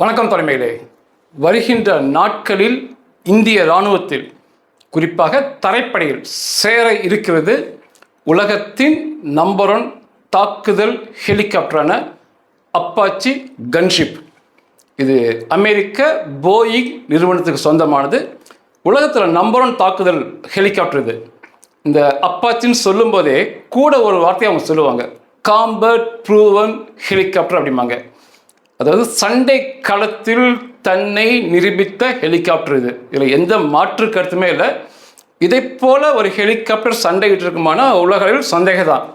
வணக்கம் தலைமையிலே. வருகின்ற நாட்களில் இந்திய இராணுவத்தில் குறிப்பாக தரைப்படையில் சேர இருக்கிறது உலகத்தின் நம்பர் ஒன் தாக்குதல் ஹெலிகாப்டரான அப்பாச்சி கன்ஷிப் இது அமெரிக்க போயிங் நிறுவனத்துக்கு சொந்தமானது. உலகத்தில் நம்பர் ஒன் தாக்குதல் ஹெலிகாப்டர் இது. இந்த அப்பாச்சின்னு சொல்லும்போதே கூட ஒரு வார்த்தையை அவங்க சொல்லுவாங்க. காம்பர்ட் ப்ரூவன் ஹெலிகாப்டர் அப்படிம்பாங்க. அதாவது சண்டை களத்தில் தன்னை நிரூபித்த ஹெலிகாப்டர் இது. இதில் எந்த மாற்று கருத்துமே இல்லை. இதை போல ஒரு ஹெலிகாப்டர் சண்டைகிட்டு இருக்குமானா உலகில் சந்தேகம் தான்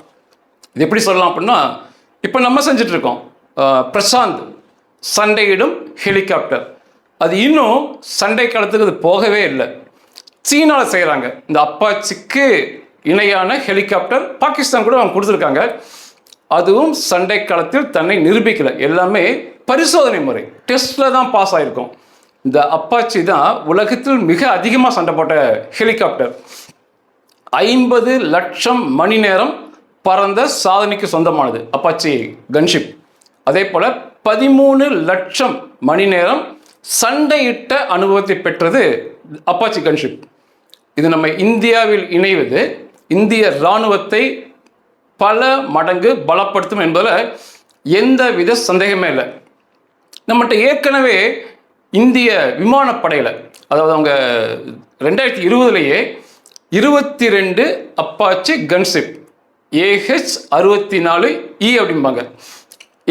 இது எப்படி சொல்லலாம் அப்படின்னா இப்போ நம்ம செஞ்சுட்டு இருக்கோம். பிரசாந்த் சண்டையிடும் ஹெலிகாப்டர் அது இன்னும் சண்டை களத்துக்கு அது போகவே இல்லை. சீனாவில் செய்கிறாங்க இந்த அப்பாச்சிக்கு இணையான ஹெலிகாப்டர் பாகிஸ்தான் கூட அவங்க கொடுத்துருக்காங்க. அதுவும் சண்டை காலத்தில் தன்னை நிரூபிக்கல. எல்லாமே பரிசோதனை முறை. டெஸ்ட்டில் தான் பாஸ் ஆகிருக்கும் இந்த அப்பாச்சி தான் உலகத்தில் மிக அதிகமாக சண்டை போட்ட ஹெலிகாப்டர். ஐம்பது லட்சம் மணி நேரம் பறந்த சாதனைக்கு சொந்தமானது. Apache gunship. அதே போல் பதிமூணு லட்சம் மணி நேரம் சண்டையிட்ட அனுபவத்தை பெற்றது அப்பாச்சி கன்ஷிப். இது நம்ம இந்தியாவில் இணைவது இந்திய இராணுவத்தை பல மடங்கு பலப்படுத்தும் என்பதில் எந்த வித சந்தேகமே இல்லை. நம்மகிட்ட ஏற்கனவே இந்திய விமானப்படையில் அதாவது அவங்க ரெண்டாயிரத்தி இருபதுலேயே இருபத்தி ரெண்டு அப்பாச்சி கன்ஷிப் ஏஹெச் அறுபத்தி நாலு இ அப்படிம்பாங்க.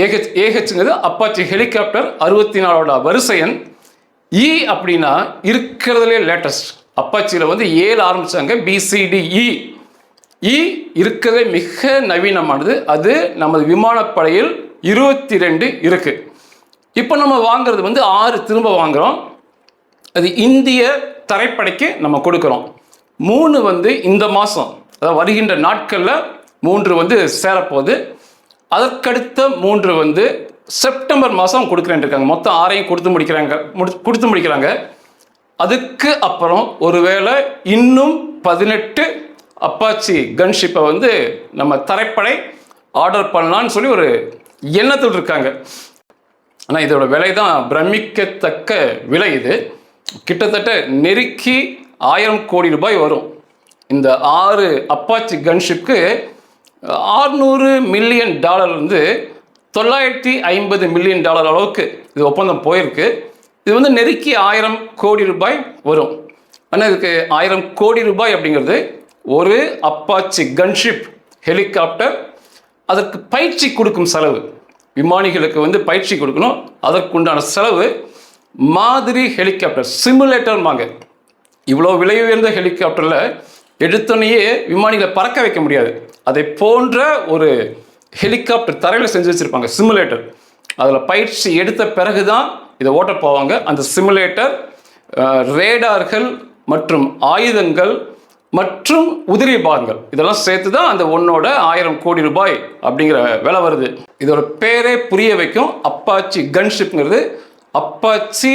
ஏஹெச் ஏஹெச்ங்கிறது அப்பாச்சி ஹெலிகாப்டர் அறுபத்தி நாலோட வரிசையன் இ அப்படின்னா இருக்கிறதுலே லேட்டஸ்ட் அப்பாச்சியில் வந்து ஏழு ஆரம்பித்தாங்க பிசிடிஇ இ இருக்கிறதே மிக நவீனமானது. அது நமது விமானப்படையில் இருபத்தி ரெண்டு இருக்கு. இப்போ நம்ம வாங்குறது வந்து ஆறு திரும்ப வாங்குறோம். அது இந்திய தரைப்படைக்கு நம்ம கொடுக்குறோம். மூணு வந்து இந்த மாதம் அதாவது வருகின்ற நாட்களில் மூன்று வந்து சேரப்போகுது. அதற்கடுத்த மூன்று வந்து செப்டம்பர் மாதம் கொடுக்குறேன் இருக்காங்க. மொத்தம் ஆறையும் கொடுத்து முடிக்கிறாங்க. முடி கொடுத்து முடிக்கிறாங்க. அதுக்கு அப்புறம் ஒருவேளை இன்னும் பதினெட்டு அப்பாச்சி கன்ஷிப்பை வந்து நம்ம தரைப்படை ஆர்டர் பண்ணலான்னு சொல்லி ஒரு எண்ணத்தில் இருக்காங்க. ஆனால் இதோட விலை தான் பிரமிக்கத்தக்க விலை இது. கிட்டத்தட்ட நெருக்கி ஆயிரம் கோடி ரூபாய் வரும். இந்த ஆறு அப்பாச்சி கன்ஷிப்க்கு ஆறுநூறு மில்லியன் டாலர் வந்து தொள்ளாயிரத்தி ஐம்பது மில்லியன் டாலர் அளவுக்கு இது ஒப்பந்தம் போயிருக்கு. இது வந்து நெருக்கி ஆயிரம் கோடி ரூபாய் வரும். ஆனால் இதுக்கு ஆயிரம் கோடி ரூபாய் அப்படிங்கிறது ஒரு அப்பாச்சி கன்ஷிப் ஹெலிகாப்டர் அதற்கு பயிற்சி கொடுக்கும் செலவு. விமானிகளுக்கு வந்து பயிற்சி கொடுக்கணும். அதற்குண்டான செலவு மாதிரி ஹெலிகாப்டர் சிமுலேட்டர்மாங்க இவ்வளோ விலை உயர்ந்த ஹெலிகாப்டரில் எடுத்தோடனேயே விமானிகளை பறக்க வைக்க முடியாது. அதை போன்ற ஒரு ஹெலிகாப்டர் தரையில் செஞ்சு வச்சுருப்பாங்க சிமுலேட்டர் அதில் பயிற்சி எடுத்த பிறகு தான் இதை ஓட்ட போவாங்க. அந்த சிமுலேட்டர் ரேடார்கள் மற்றும் ஆயுதங்கள் மற்றும் உதிரி பாகங்கள். இதெல்லாம் சேர்த்து தான் அந்த ஒன்னோட ஆயிரம் கோடி ரூபாய் அப்படிங்கிற விலை வருது. இதோட பேரே புரிய வைக்கும். அப்பாச்சி கன்ஷிப்ங்கிறது அப்பாச்சி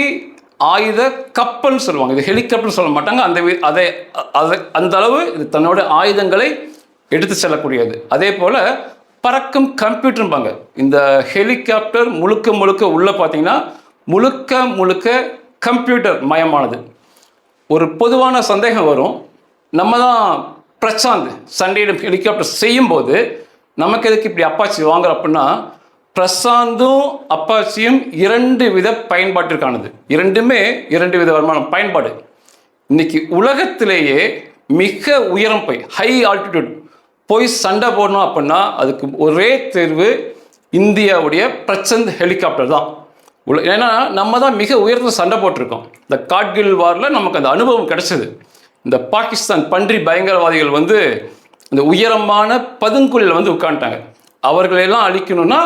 ஆயுத கப்பல்னு சொல்லுவாங்க. இது ஹெலிகாப்டர் சொல்ல மாட்டாங்க. அந்த அதை அதை அந்த அளவு இது தன்னோட ஆயுதங்களை எடுத்து செல்லக்கூடியது. அதே போல் பறக்கும் கம்ப்யூட்டர்பாங்க இந்த ஹெலிகாப்டர் முழுக்க முழுக்க உள்ளே பார்த்தீங்கன்னா முழுக்க முழுக்க கம்ப்யூட்டர் மயமானது. ஒரு பொதுவான சந்தேகம் வரும். நம்ம தான் பிரசாந்த் சண்டையிடும் ஹெலிகாப்டர் செய்யும்போது நமக்கு எதுக்கு இப்படி அப்பாச்சி வாங்குறோம் அப்படின்னா பிரசாந்தும் அப்பாச்சியும் இரண்டு வித பயன்பாட்டிற்கானது. இரண்டுமே இரண்டு வித வருமானம் பயன்பாடு. இன்னைக்கு உலகத்திலேயே மிக உயரம் போய் ஹை ஆல்டிடியூட் போய் சண்டை போடணும் அப்படின்னா அதுக்கு ஒரே தேர்வு இந்தியாவுடைய பிரச்சந்த் ஹெலிகாப்டர் தான். உல ஏன்னா நம்ம தான் மிக உயர்ந்த சண்டை போட்டிருக்கோம். இந்த காட்கில் வாரில் நமக்கு அந்த அனுபவம் கிடைச்சது. இந்த பாகிஸ்தான் பன்றி பயங்கரவாதிகள் வந்து இந்த உயரமான பதுங்குழியில் வந்து உட்காந்துட்டாங்க அவர்களெல்லாம் அழிக்கணும்னா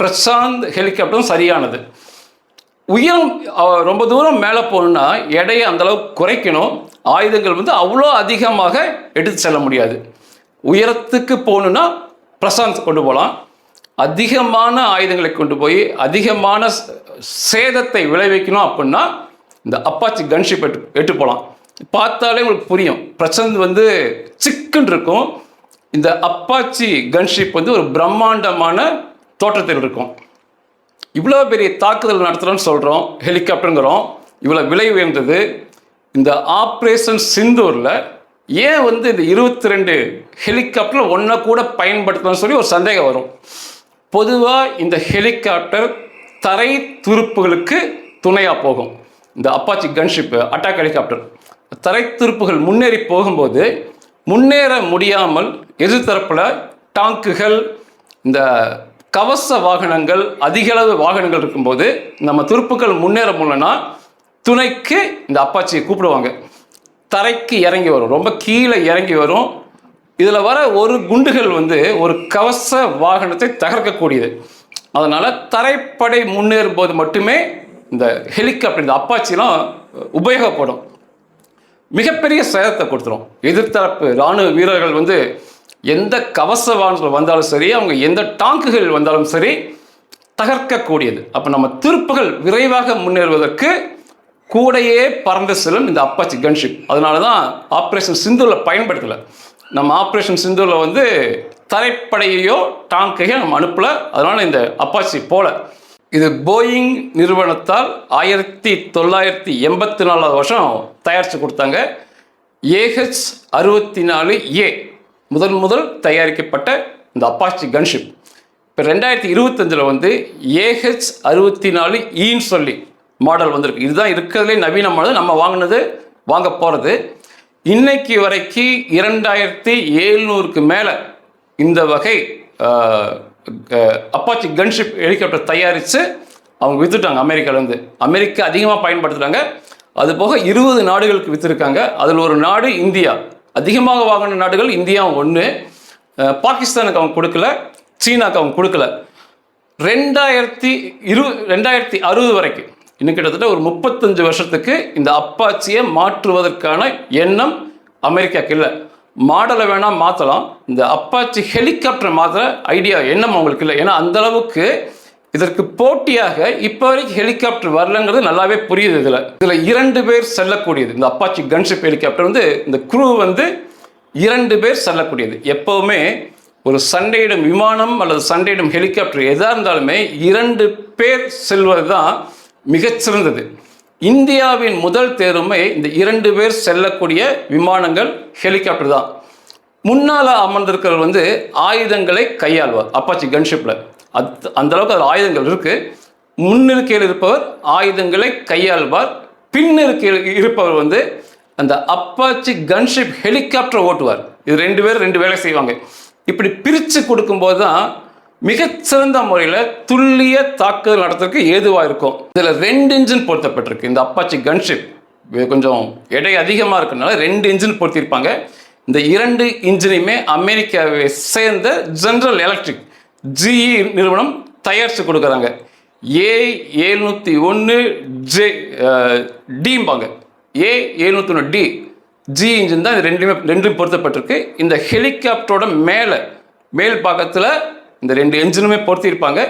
பிரசாந்த் ஹெலிகாப்டரும் சரியானது. உயரம் ரொம்ப தூரம் மேலே போகணுன்னா எடையை அந்தளவுக்கு குறைக்கணும். ஆயுதங்கள் வந்து அவ்வளோ அதிகமாக எடுத்து செல்ல முடியாது. உயரத்துக்கு போகணுன்னா பிரசாந்த் கொண்டு போகலாம். அதிகமான ஆயுதங்களை கொண்டு போய் அதிகமான சேதத்தை விளைவிக்கணும் அப்படின்னா இந்த அப்பாச்சி கன்ஷிப் எட்டு எட்டு போகலாம். பார்த்தாலே உங்களுக்கு புரியும். பிரசாந்த் வந்து சிக்குன்னு இருக்கும். இந்த அப்பாச்சி கன்ஷிப் வந்து ஒரு பிரம்மாண்டமான தோற்றத்தில் இருக்கும். இவ்வளோ பெரிய தாக்குதல் நடத்துகிறோன்னு சொல்கிறோம் ஹெலிகாப்டருங்கிறோம். இவ்வளோ விலை உயர்ந்தது. இந்த ஆப்ரேஷன் சிந்தூரில் ஏன் வந்து இந்த இருபத்தி ரெண்டு ஹெலிகாப்டர் ஒன்றை கூட பயன்படுத்தணும்னு சொல்லி ஒரு சந்தேகம் வரும். பொதுவாக இந்த ஹெலிகாப்டர் தரை துருப்புகளுக்கு துணையாக போகும். இந்த அப்பாச்சி கன்ஷிப்பு அட்டாக் ஹெலிகாப்டர் தரை துருப்புகள் முன்னேறி போகும்போது முன்னேற முடியாமல் எதிர்த்தரப்பில் டாங்குகள் இந்த கவச வாகனங்கள் அதிகளவு வாகனங்கள் இருக்கும்போது நம்ம துருப்புகள் முன்னேற முடியலன்னா துணைக்கு இந்த அப்பாச்சியை கூப்பிடுவாங்க. தரைக்கு இறங்கி வரும். ரொம்ப கீழே இறங்கி வரும். இதில் வர ஒரு குண்டுகள் வந்து ஒரு கவச வாகனத்தை தகர்க்கக்கூடியது. அதனால் தரைப்படை முன்னேறும் போது மட்டுமே இந்த ஹெலிகாப்டர் இந்த அப்பாச்சிலாம் உபயோகப்படும். மிகப்பெரிய சேதத்தை கொடுத்துரும். எதிர்த்தரப்பு இராணுவ வீரர்கள் வந்து எந்த கவச வாகனங்கள் வந்தாலும் சரி அவங்க எந்த டாங்குகள் வந்தாலும் சரி தகர்க்கக்கூடியது. அப்போ நம்ம திருப்புகள் விரைவாக முன்னேறுவதற்கு கூடையே பறந்து செல்லும் இந்த அப்பாச்சி கன்ஷிப் அதனால தான் ஆப்ரேஷன் சிந்துவில் பயன்படுத்தலை. நம்ம ஆப்ரேஷன் சிந்துவில் வந்து தரைப்படையையோ டாங்கையோ நம்ம அனுப்பலை. அதனால் இந்த அப்பாச்சி போல. இது போயிங் நிறுவனத்தால் ஆயிரத்தி தொள்ளாயிரத்தி எண்பத்தி நாலாவது வருஷம் தயாரித்து கொடுத்தாங்க. ஏஹெச் அறுபத்தி நாலு ஏ முதன் முதல் தயாரிக்கப்பட்ட இந்த அப்பாச்சி கன்ஷிப் இப்போ ரெண்டாயிரத்தி இருபத்தஞ்சில் வந்து ஏஹெச் அறுபத்தி நாலு ஈன்னு சொல்லி மாடல் வந்திருக்கு. இதுதான் இருக்கிறதுலே நவீன மாடல். நம்ம வாங்கினது வாங்க போகிறது இன்னைக்கு வரைக்கும் இரண்டாயிரத்தி எழுநூறுக்கு மேலே இந்த வகை அப்பாச்சி கன்ஷிப் ஹெலிகாப்டர் தயாரித்து அவங்க விற்றுட்டாங்க அமெரிக்காவிலேருந்து அமெரிக்கா அதிகமாக பயன்படுத்துகிறாங்க அது போக இருபது நாடுகளுக்கு விற்றுருக்காங்க அதில் ஒரு நாடு இந்தியா. அதிகமாக வாங்கின நாடுகள் இந்தியா ஒன்று பாகிஸ்தானுக்கு அவங்க கொடுக்கல. சீனாக்கு அவங்க கொடுக்கல. ரெண்டாயிரத்தி இரு ரெண்டாயிரத்தி அறுபது வரைக்கும். இன்னும் கிட்டத்தட்ட ஒரு முப்பத்தஞ்சு வருஷத்துக்கு இந்த அப்பாச்சியை மாற்றுவதற்கான எண்ணம் அமெரிக்காக்கு இல்லை. மாடலை வேணால் மாற்றலாம் இந்த அப்பாச்சி ஹெலிகாப்டர் மாற்ற ஐடியா என்னமோ அவங்களுக்கு இல்லை. ஏன்னா அந்தளவுக்கு இதற்கு போட்டியாக இப்போ வரைக்கும் ஹெலிகாப்டர் வரலங்கிறது நல்லாவே புரியுது இதில். இதில் இரண்டு பேர் செல்லக்கூடியது. இந்த அப்பாச்சி கன்ஷிப் ஹெலிகாப்டர் வந்து இந்த குரூ வந்து இரண்டு பேர் செல்லக்கூடியது. எப்போவுமே ஒரு சண்டையிடும் விமானம் அல்லது சண்டையிடும் ஹெலிகாப்டர் எதாக இருந்தாலுமே இரண்டு பேர் செல்வது தான் மிகச்சிறந்தது. இந்தியாவின் முதல் தேர்வுமே இந்த இரண்டு பேர் செல்லக்கூடிய விமானங்கள் ஹெலிகாப்டர் தான். முன்னால் அமர்ந்திருக்கிறவர் வந்து ஆயுதங்களை கையாள்வார் அப்பாச்சி கன்ஷிப்பில் அது அந்த அளவுக்கு அதில் ஆயுதங்கள் இருக்குது முன்னிருக்கையில் இருப்பவர் ஆயுதங்களை கையாள்வார். பின்னிருக்கையில் இருப்பவர் வந்து அந்த அப்பாச்சி கன்ஷிப் ஹெலிகாப்டர் ஓட்டுவார். இது ரெண்டு பேர் ரெண்டு வேலை செய்வாங்க. இப்படி பிரித்து கொடுக்கும்போது தான் மிகச்சிறந்த முறையில் துல்லிய தாக்குதல் நடத்துறதுக்கு ஏதுவாக இருக்கும்? இதில் ரெண்டு இன்ஜின் பொருத்தப்பட்டிருக்கு. இந்த அப்பாச்சி கன்ஷிப் கொஞ்சம் எடை அதிகமாக இருக்கிறதுனால ரெண்டு இன்ஜின் பொருத்தியிருப்பாங்க. இந்த இரண்டு இன்ஜினையுமே அமெரிக்காவை சேர்ந்த ஜென்ரல் எலக்ட்ரிக் ஜிஇ நிறுவனம் தயாரித்து கொடுக்குறாங்க. ஏ எழுநூற்றி ஒன்று ஜே டிம்பாங்க ஏ எழுநூற்றி ஒன்று டி ஜி இன்ஜின் தான் இது ரெண்டுமே ரெண்டும் பொருத்தப்பட்டிருக்கு. இந்த ஹெலிகாப்டரோட மேலே மேல் பாகத்தில் இந்த ரெண்டு என்ஜினுமே பொருத்தியிருப்பாங்க.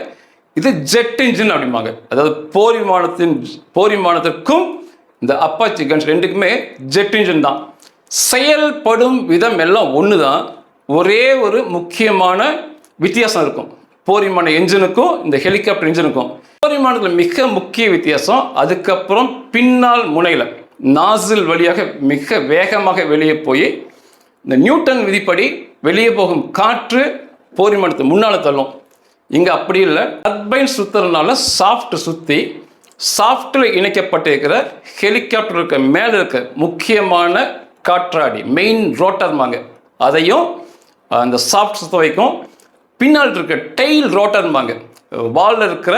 இது ஜெட் இன்ஜின் அப்படிம்பாங்க. அதாவது போர் விமானத்தின் போர் விமானத்திற்கும் இந்த அப்பாச்சி கன்ஸ் ரெண்டுக்குமே ஜெட் இன்ஜின் தான். செயல்படும் விதம் எல்லாம் ஒன்று தான் ஒரே ஒரு முக்கியமான வித்தியாசம் இருக்கும். போர் விமான என்ஜினுக்கும் இந்த ஹெலிகாப்டர் என்ஜினுக்கும் போர் விமானத்தில் மிக முக்கிய வித்தியாசம் அதுக்கப்புறம் பின்னால் முனையில் நாசில் வழியாக மிக வேகமாக வெளியே போய் இந்த நியூட்டன் விதிப்படி வெளியே போகும் காற்று போர் முன்னால் தள்ளும். இங்கே அப்படி இல்லை. டர்பைன் சுற்றுறதுனால சாஃப்ட் சுற்றி சாஃப்டில் இணைக்கப்பட்டிருக்கிற ஹெலிகாப்டர் இருக்க மேலே இருக்க முக்கியமான காற்றாடி மெயின் ரோட்டர்மாங்க அதையும் அந்த சாஃப்ட் சுத்த வைக்கும். பின்னால் இருக்க டெயில் ரோட்டர்மாங்க வாலில் இருக்கிற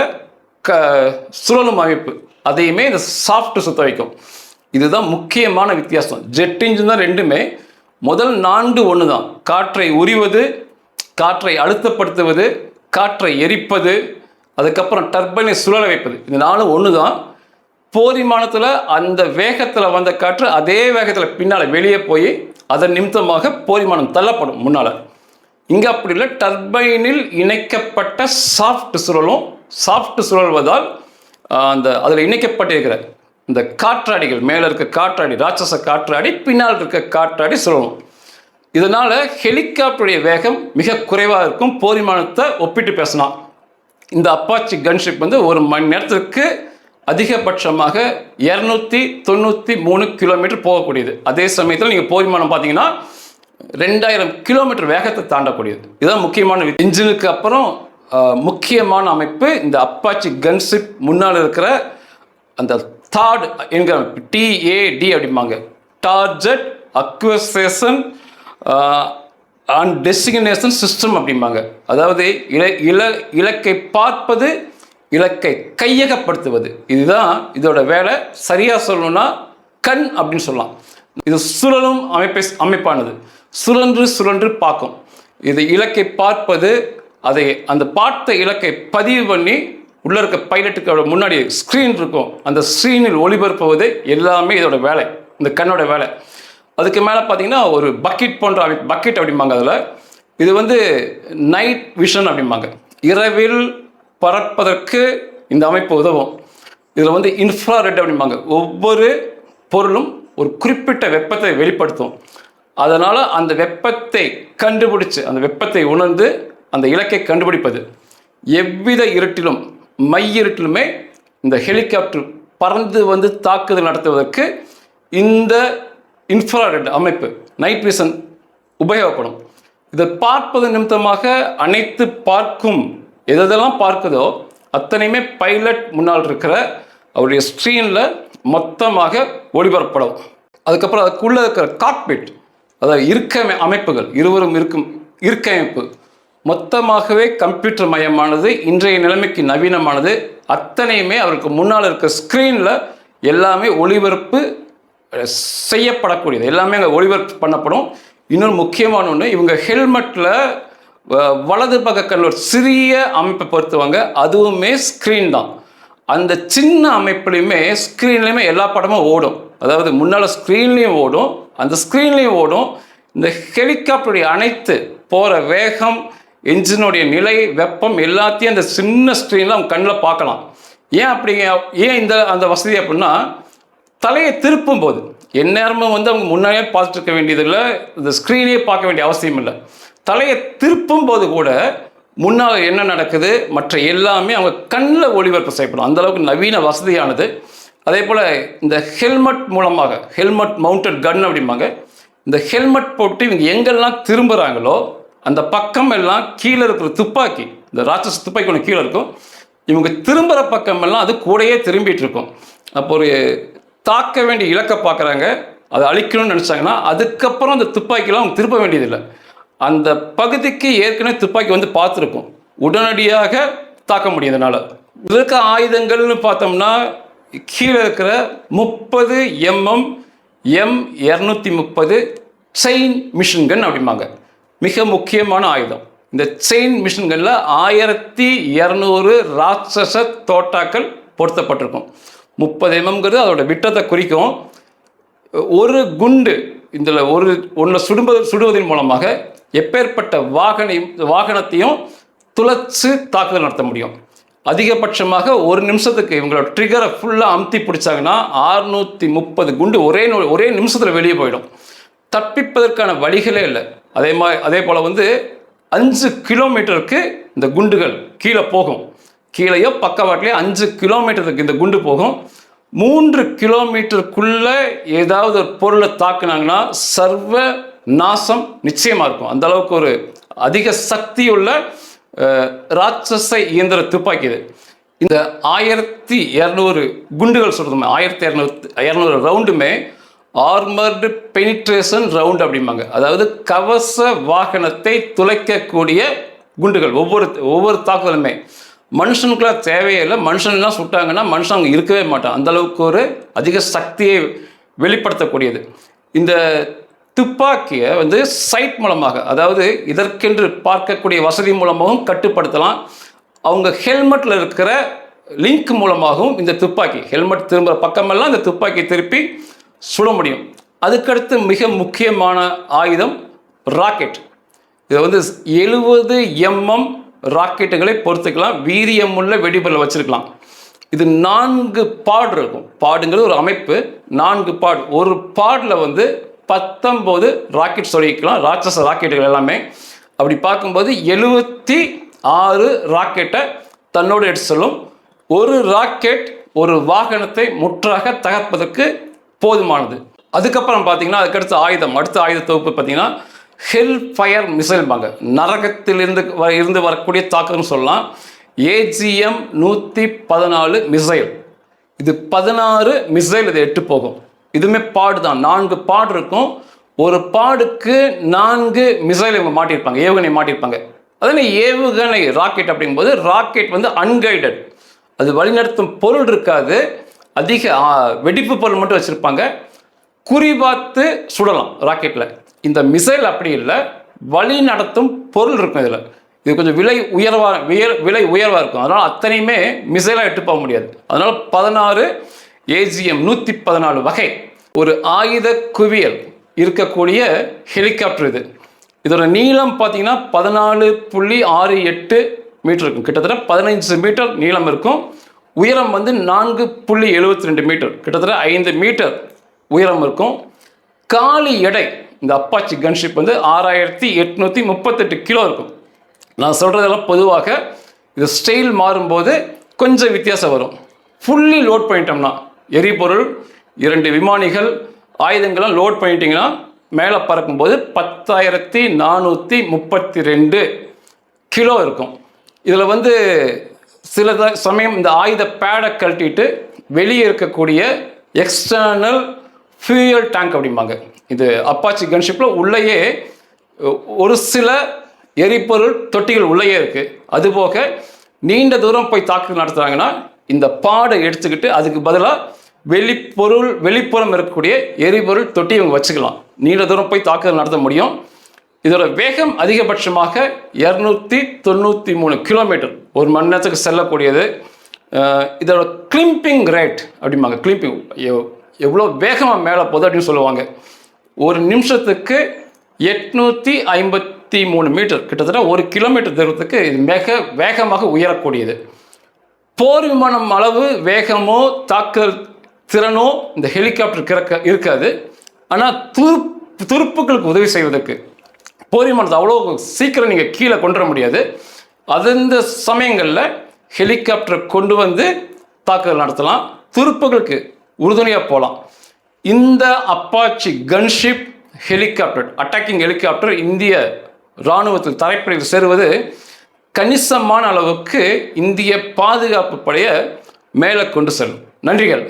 க சுழலும் அமைப்பு. அதையுமே இந்த சாஃப்ட் சுத்த வைக்கும். இதுதான் முக்கியமான வித்தியாசம். ஜெட் இன்ஜின் தான் ரெண்டுமே. முதல் நான்கு ஒன்று தான் காற்றை உரிவது காற்றை அழுத்தப்படுத்துவது காற்றை எரிப்பது அதுக்கப்புறம் டர்பைனை சுழல வைப்பது. இந்த நாலும் ஒன்று தான் போரிமானத்தில் அந்த வேகத்தில் வந்த காற்று அதே வேகத்தில் பின்னால் வெளியே போய் அதன் நிமித்தமாக போரிமானம் தள்ளப்படும் முன்னால். இங்கே அப்படி இல்லை. டர்பைனில் இணைக்கப்பட்ட சாஃப்ட் சுழலும் சாஃப்ட் சுழல்வதால் அந்த அதில் இணைக்கப்பட்டிருக்கிற இந்த காற்றாடிகள் மேலே இருக்க காற்றாடி ராட்சச காற்றாடி பின்னால் இருக்க காற்றாடி சுழலும். இதனால் ஹெலிகாப்டருடைய வேகம் மிக குறைவாக இருக்கும். போரிமானத்தை ஒப்பிட்டு பேசலாம். இந்த அப்பாச்சி கன்ஷிப் வந்து ஒரு மணி நேரத்திற்கு அதிகபட்சமாக இரநூத்தி தொண்ணூற்றி மூணு கிலோமீட்டர் போகக்கூடியது. அதே சமயத்தில் நீங்கள் போரிமானம் பார்த்தீங்கன்னா ரெண்டாயிரம் கிலோமீட்டர் வேகத்தை தாண்டக்கூடியது. இதுதான் முக்கியமான இன்ஜினுக்கு அப்புறம் முக்கியமான அமைப்பு இந்த அப்பாச்சி கன்ஷிப் முன்னால் இருக்கிற அந்த தாட் என்கிற டிஏடி அப்படிம்பாங்க. Target acquisition and destination system அப்படிம்பாங்க. அதாவது இல இல இலக்கை பார்ப்பது இலக்கை கையகப்படுத்துவது. இதுதான் இதோட வேலை. சரியாக சொல்லணும்னா கண் அப்படின்னு சொல்லலாம். இது சுழலும் அமைப்பை அமைப்பானது. சுழன்று சுழன்று பார்க்கும். இது இலக்கை பார்ப்பது அதை அந்த பார்த்த இலக்கை பதிவு பண்ணி உள்ள இருக்க பைலட்டுக்கு முன்னாடி ஸ்க்ரீன் இருக்கும். அந்த ஸ்க்ரீனில் ஒளிபரப்புவது எல்லாமே இதோட வேலை. இந்த கண்ணோட வேலை. அதுக்கு மேலே பார்த்தீங்கன்னா ஒரு பக்கெட் போன்ற அமை பக்கெட் அப்படிம்பாங்க அதில். இது வந்து நைட் விஷன் அப்படிம்பாங்க. இரவில் பறப்பதற்கு இந்த அமைப்பு உதவும். இதில் வந்து இன்ஃப்ராரெட் அப்படிம்பாங்க. ஒவ்வொரு பொருளும் ஒரு குறிப்பிட்ட வெப்பத்தை வெளிப்படுத்தும். அதனால் அந்த வெப்பத்தை கண்டுபிடிச்சு அந்த வெப்பத்தை உணர்ந்து அந்த இலக்கை கண்டுபிடிப்பது. எவ்வித இருட்டிலும் மையிருட்டிலுமே இந்த ஹெலிகாப்டர் பறந்து வந்து தாக்குதல் நடத்துவதற்கு இந்த இன்ஃப்ராரெட் அமைப்பு நைட் விஷன் உபயோகப்படும். இதை பார்ப்பது நிமித்தமாக அனைத்து பார்க்கும் எதெல்லாம் பார்க்குதோ அத்தனையுமே பைலட் முன்னால் இருக்கிற அவருடைய ஸ்க்ரீனில் மொத்தமாக ஒளிபரப்படும் அதுக்கப்புறம் அதுக்குள்ளே இருக்கிற காக்பிட் அதாவது இருக்கமை அமைப்புகள் இருவரும் இருக்கும் இருக்க அமைப்பு மொத்தமாகவே கம்ப்யூட்டர் மயமானது இன்றைய நிலைமைக்கு நவீனமானது அத்தனையுமே அவருக்கு முன்னால் இருக்கிற ஸ்க்ரீனில் எல்லாமே ஒளிபரப்பு செய்யப்படக்கூடியது. எல்லாமே அங்கே ஒளிபரப்பு பண்ணப்படும். இன்னொரு முக்கியமான ஒன்று இவங்க ஹெல்மெட்டில் வலது பக்க கண்ணில் ஒரு சிறிய அமைப்பை பொறுத்துவாங்க அதுவுமே ஸ்க்ரீன் தான். அந்த சின்ன அமைப்புலையுமே ஸ்க்ரீன்லேயுமே எல்லா படமும் ஓடும். அதாவது முன்னால் ஸ்க்ரீன்லேயும் ஓடும் அந்த ஸ்க்ரீன்லேயும் ஓடும். இந்த ஹெலிகாப்டருடைய அனைத்து போகிற வேகம் என்ஜினுடைய நிலை வெப்பம் எல்லாத்தையும் அந்த சின்ன ஸ்க்ரீனில் அவங்க கண்ணில் பார்க்கலாம். ஏன் அப்படிங்க ஏன் இந்த அந்த வசதி அப்படின்னா தலையை திருப்பும் போது எந்நேரமும் வந்து அவங்க முன்னாடியே பார்த்துட்டு இருக்க வேண்டியதில்லை இந்த ஸ்க்ரீனே பார்க்க வேண்டிய அவசியம் இல்லை. தலையை திருப்பும் போது கூட முன்னால் என்ன நடக்குது மற்ற எல்லாமே அவங்க கண்ணில் ஒளிபரப்பு செய்யப்படும். அந்தளவுக்கு நவீன வசதியானது. அதே போல் இந்த ஹெல்மெட் மூலமாக ஹெல்மெட் மவுண்டட் கன் அப்படிம்பாங்க இந்த ஹெல்மெட் போட்டு இவங்க எங்கெல்லாம் திரும்புகிறாங்களோ அந்த பக்கம் எல்லாம் கீழே இருக்கிற துப்பாக்கி இந்த ராட்சஸ் துப்பாக்கி ஒன்று கீழே இருக்கும். இவங்க திரும்புகிற பக்கம் எல்லாம் அது கூடயே திரும்பிட்டு இருக்கும். அப்போ ஒரு தாக்க வேண்டிய இலக்கை பார்க்குறாங்க. அதை அழிக்கணும்னு நினச்சாங்கன்னா அதுக்கப்புறம் அந்த துப்பாக்கிலாம் அவங்க திருப்ப வேண்டியதில்லை. அந்த பகுதிக்கு ஏற்கனவே துப்பாக்கி வந்து பார்த்துருக்கும். உடனடியாக தாக்க முடியும் இதனால். இருக்க ஆயுதங்கள்னு பார்த்தோம்னா கீழே இருக்கிற முப்பது எம்எம் எம் இரநூத்தி முப்பது செயின் மிஷின் கன் அப்படிம்பாங்க. மிக முக்கியமான ஆயுதம். இந்த செயின் மிஷின்களில் ஆயிரத்தி இரநூறு ராட்சச தோட்டாக்கள் பொருத்தப்பட்டிருக்கும். முப்பது எம்எம்ங்கிறது அதோட விட்டத்தை குறிக்கும். ஒரு குண்டு இதில் ஒரு ஒன்றை சுடுவது சுடுவதன் மூலமாக எப்பேற்பட்ட வாகனையும் வாகனத்தையும் துளைச்சு தாக்குதல் நடத்த முடியும். அதிகபட்சமாக ஒரு நிமிஷத்துக்கு இவங்களோட ட்ரிகரை ஃபுல்லாக அமுத்தி பிடிச்சாங்கன்னா ஆறுநூற்றி முப்பது குண்டு ஒரே ஒரே நிமிஷத்தில் வெளியே போயிடும். தப்பிப்பதற்கான வழிகளே இல்லை. அதே மாதிரி அதே போல் வந்து அஞ்சு கிலோமீட்டருக்கு இந்த குண்டுகள் கீழே போகும். கீழேயோ பக்கவாட்டிலேயோ அஞ்சு கிலோமீட்டருக்கு இந்த குண்டு போகும். மூன்று கிலோமீட்டருக்குள்ளே ஏதாவது ஒரு பொருளை தாக்குனாங்கன்னா சர்வ நாசம் நிச்சயமாக இருக்கும். அந்த அளவுக்கு ஒரு அதிக சக்தியுள்ள உள்ள ராட்சச இயந்திர துப்பாக்கி இது. இந்த ஆயிரத்தி இரநூறு குண்டுகள் சொல்கிறோமே ஆயிரத்தி இரநூறு இரநூறு ரவுண்டுமே ஆர்மர்டு பெனிட்ரேஷன் ரவுண்டு அப்படிம்பாங்க. அதாவது கவச வாகனத்தை துளைக்கக்கூடிய குண்டுகள் ஒவ்வொரு ஒவ்வொரு தாக்குதலுமே. மனுஷனுக்குலாம் தேவையே இல்லை மனுஷன்லாம் சுட்டாங்கன்னா மனுஷன் அவங்க இருக்கவே மாட்டான். அந்த அளவுக்கு ஒரு அதிக சக்தியை வெளிப்படுத்தக்கூடியது. இந்த துப்பாக்கியை வந்து சைட் மூலமாக அதாவது இதற்கென்று பார்க்கக்கூடிய வசதி மூலமாகவும் கட்டுப்படுத்தலாம். அவங்க ஹெல்மெட்டில் இருக்கிற லிங்க் மூலமாகவும் இந்த துப்பாக்கி ஹெல்மெட் திரும்புகிற பக்கமெல்லாம் இந்த துப்பாக்கி திருப்பி சுட முடியும். அதுக்கடுத்து மிக முக்கியமான ஆயுதம் ராக்கெட். இதை வந்து எழுபது எம்எம் ராக்கெட்டுகளை பொறுத்துக்கலாம் வீரியமுள்ள வெடிபொருளை வச்சிருக்கலாம். இது நான்கு பாடு இருக்கும். பாடுங்கிறது ஒரு அமைப்பு. நான்கு பாடு. ஒரு பாடில் வந்து பத்தொம்போது ராக்கெட் சொல்லிக்கலாம் ராட்சச ராக்கெட்டுகள் எல்லாமே. அப்படி பார்க்கும்போது எழுபத்தி ஆறு ராக்கெட்டை தன்னோடு எடுத்து செல்லும். ஒரு ராக்கெட் ஒரு வாகனத்தை முற்றாக தகர்ப்பதற்கு போதுமானது. அதுக்கப்புறம் பார்த்தீங்கன்னா அதுக்கடுத்த ஆயுதம். அடுத்த ஆயுத தொகுப்பு பார்த்தீங்கன்னா ஹெல் ஃபயர் மிசைல்பாங்க நரகத்திலிருந்து இருந்து வரக்கூடிய தாக்குதல்னு சொல்லலாம். ஏஜிஎம் நூற்றி பதினாலு மிசைல் இது பதினாறு மிசைல் இது எட்டு போகும். இதுவுமே பாடு தான். நான்கு பாடு இருக்கும். ஒரு பாடுக்கு நான்கு மிசைல் இவங்க மாட்டியிருப்பாங்க. ஏவுகணை மாட்டியிருப்பாங்க. அதே ஏவுகணை ராக்கெட் அப்படிங்கும்போது ராக்கெட் வந்து அன்கைடட் அது வழிநடத்தும் பொருள் இருக்காது. அதிக வெடிப்பு பொருள் மட்டும் வச்சுருப்பாங்க. குறி பார்த்து சுடலாம் ராக்கெட்டில் இந்த மிசைல் அப்படி இல்லை வழி நடத்தும் பொருள் இருக்கும் இதில். இது கொஞ்சம் விலை உயர்வாக உயர் விலை உயர்வாக இருக்கும். அதனால் அத்தனையுமே மிசைலாக எட்டு போக முடியாது. அதனால் பதினாறு ஏஜிஎம் நூற்றி பதினாலு வகை. ஒரு ஆயுத குவியல் இருக்கக்கூடிய ஹெலிகாப்டர் இது. இதோட நீளம் பார்த்தீங்கன்னா பதினாலு புள்ளி ஆறு எட்டு மீட்டர் இருக்கும். கிட்டத்தட்ட பதினஞ்சு மீட்டர் நீளம் இருக்கும். உயரம் வந்து நான்கு புள்ளி எழுபத்தி ரெண்டு மீட்டர். கிட்டத்தட்ட ஐந்து மீட்டர் உயரம் இருக்கும். காலி எடை இந்த அப்பாச்சி கன்ஷிப் வந்து ஆறாயிரத்தி எட்நூற்றி முப்பத்தெட்டு கிலோ இருக்கும். நான் சொல்கிறதெல்லாம் பொதுவாக இது ஸ்டைல் மாறும்போது கொஞ்சம் வித்தியாசம் வரும். ஃபுல்லி லோட் பண்ணிட்டோம்னா எரிபொருள் இரண்டு விமானிகள் ஆயுதங்கள்லாம் லோட் பண்ணிட்டீங்கன்னா மேலே பறக்கும்போது பத்தாயிரத்தி நானூற்றி முப்பத்தி ரெண்டு கிலோ இருக்கும். இதில் வந்து சில சமயம் இந்த ஆயுத பேடை கழட்டிட்டு வெளியே இருக்கக்கூடிய எக்ஸ்டர்னல் ஃபியூயல் டேங்க் அப்படிம்பாங்க. இது அப்பாச்சி கன்ஷிப்பில் உள்ளேயே ஒரு சில எரிபொருள் தொட்டிகள் உள்ளேயே இருக்குது அதுபோக நீண்ட தூரம் போய் தாக்குதல் நடத்துகிறாங்கன்னா இந்த பாடை எடுத்துக்கிட்டு அதுக்கு பதிலாக வெளிப்பொருள் வெளிப்புறம் இருக்கக்கூடிய எரிபொருள் தொட்டி இவங்க வச்சுக்கலாம். நீண்ட தூரம் போய் தாக்குதல் நடத்த முடியும். இதோட வேகம் அதிகபட்சமாக இரநூத்தி தொண்ணூற்றி மூணு கிலோமீட்டர் ஒரு மணி நேரத்துக்கு செல்லக்கூடியது. இதோட கிளிம்பிங் ரேட் அப்படிம்பாங்க. கிளிம்பிங் எவ்வளோ வேகமாக மேலே போகுது அப்படின்னு சொல்லுவாங்க. ஒரு நிமிஷத்துக்கு எட்நூற்றி ஐம்பத்தி மூணு மீட்டர். கிட்டத்தட்ட ஒரு கிலோமீட்டர் தூரத்துக்கு இது மிக வேகமாக உயரக்கூடியது. போர் விமானம் அளவு வேகமோ தாக்குதல் திறனோ இந்த ஹெலிகாப்டர் கிறக்க இருக்காது. ஆனால் துருப் துருப்புகளுக்கு உதவி செய்வதற்கு. போர் விமானத்தை அவ்வளோ சீக்கிரம் நீங்கள் கீழே கொண்டு வர முடியாது. அது இந்த சமயங்களில் ஹெலிகாப்டரை கொண்டு வந்து தாக்குதல் நடத்தலாம். துருப்புகளுக்கு உறுதுணையாக போகலாம் இந்த Apache gunship helicopter attacking helicopter இந்திய இராணுவத்தில் தரைப்படையில் சேருவது கணிசமான அளவுக்கு இந்திய பாதுகாப்பு படையை மேலே கொண்டு செல்லும். நன்றிகள்.